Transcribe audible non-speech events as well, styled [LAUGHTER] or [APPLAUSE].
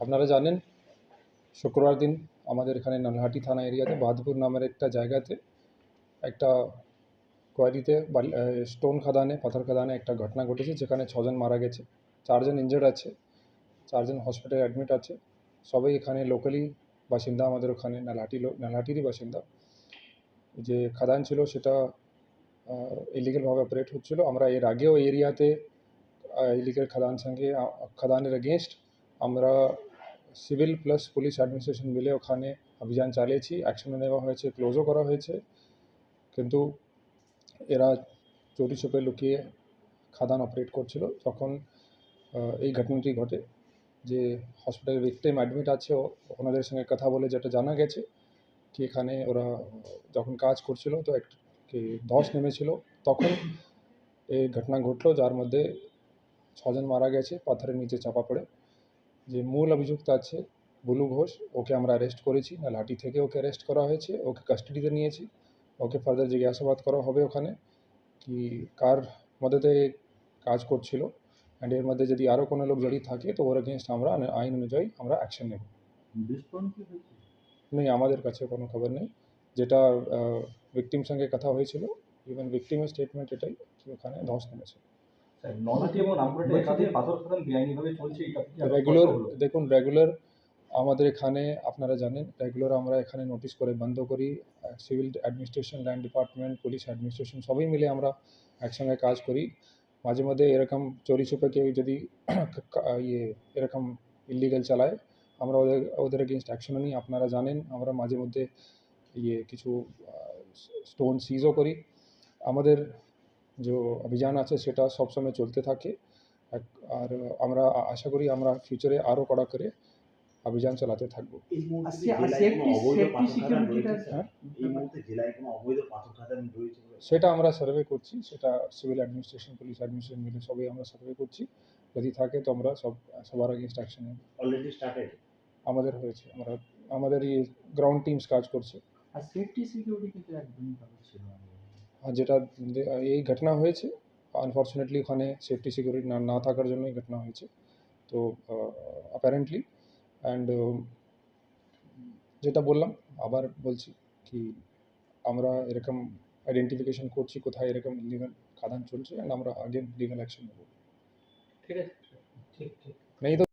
আপনারা জানেন, শুক্রবার দিন আমাদের এখানে নলহাটি থানা এরিয়াতে বাহাদুরপুর নামের একটা জায়গাতে একটা কোয়ারিতে স্টোন খাদানে, পাথর খাদানে একটা ঘটনা ঘটেছে, যেখানে ছজন মারা গেছে, চারজন ইনজার্ড আছে, চারজন হসপিটালে অ্যাডমিট আছে, সবাই এখানে লোকালি বাসিন্দা আমাদের ওখানে, নলহাটি নলহাটিরই বাসিন্দা। যে খাদান ছিল সেটা ইলিগালভাবে অপারেট হচ্ছিল। আমরা এর আগেও এরিয়াতে ইলিগাল খাদান সঙ্গে খাদানের এগেনস্ট আমরা সিভিল প্লাস পুলিশ অ্যাডমিনিস্ট্রেশন মিলে ওখানে অভিযান চালিয়েছি অ্যাকশনও নেওয়া হয়েছে ক্লোজও করা হয়েছে। কিন্তু এরা চোরি চোপে লুকিয়ে খাদান অপারেট করছিল। আহ, এই ঘটনাটি ঘটে যে হসপিটালে ভিকটিম অ্যাডমিট আছে। ওনাদের সঙ্গে কথা বলে যেটা জানা গেছে কি এখানে ওরা যখন কাজ করছিল তো এক ধস নেমেছিল। তখন এই ঘটনা ঘটলো যার মধ্যে ছজন মারা গেছে পাথরের নিচে চাপা পড়ে। যে মূল অভিযুক্ত আছে বুলু ঘোষ ওকে আমরা অ্যারেস্ট করেছি। না লাঠি থেকে ওকে অ্যারেস্ট করা হয়েছে ওকে কাস্টাডিতে নিয়েছি। ওকে ফার্দার জিজ্ঞাসাবাদ করা হবে ওখানে কি কার মদতে কাজ করছিল। অ্যান্ড এর মধ্যে যদি আরও কোনো লোক জড়িত থাকে তো ওর এগেনস্ট আমরা আইন- অনুযায়ী আমরা অ্যাকশন নেব। নেই আমাদের কাছে কোনো খবর নেই। যেটা ভিকটিম সঙ্গে কথা হয়েছিল ইভেন ভিকটিমের স্টেটমেন্ট এটাই কি ওখানে ধস নেমেছে। স্যার এবং রামপুরহাটে একাধিক পাথর খাদান বেআইনিভাবে চলছে এটা রেগুলার দেখুন রেগুলার আমাদের এখানে আপনারা জানেন রেগুলার আমরা এখানে নোটিশ করে বন্ধ করি। Civil administration land department police administration সবাই মিলে আমরা একসঙ্গে কাজ করি। মাঝে মধ্যে এরকম চোরি ছুপে কেউ যদি [CLEARS THROAT] ইয়ে এরকম ইলিগাল চালায় আমরা ওদের ওদের এগেনস্ট অ্যাকশনও নিই। আপনারা জানেন আমরা মাঝে মধ্যে ইয়ে কিছু স্টোন সিজও করি। আমাদের যে অভিযান আছে সেটা সবসময় চলতে থাকে। আর আমরা আশা করি আমরা ফিউচারে আরও কড়া করে অভিযান চালাতে থাকব। খাদান রয়েছে বলে? সেটা আমরা সার্ভে করছি সেটা সিভিল অ্যাডমিনিস্ট্রেশন পুলিশ অ্যাডমিনিস্ট্রেশন মিলে সবাই আমরা সার্ভে করছি। যদি থাকে তো আমরা সব সবার আগেনস্ট অ্যাকশন নেব। অলরেডি স্টার্টেড আমাদের হয়েছে আমরা আমাদের এই গ্রাউন্ড টিমস কাজ করছে। আর সেফটি সিকিউরিটি কিন্তু একদমই ভালো ছিল না। যেটা এই ঘটনা হয়েছে আনফর্চুনেটলি ওখানে সেফটি সিকিউরিটি না না থাকার জন্য এই ঘটনা হয়েছে। তো অ্যাপারেন্টলি অ্যান্ড যেটা বললাম আবার বলছি কি আমরা এরকম আইডেন্টিফিকেশন করছি কোথায় এরকম লিগাল খাদান চলছে অ্যান্ড আমরা আগে লিগাল অ্যাকশন নেব। ঠিক আছে ঠিক ঠিক। নেই তো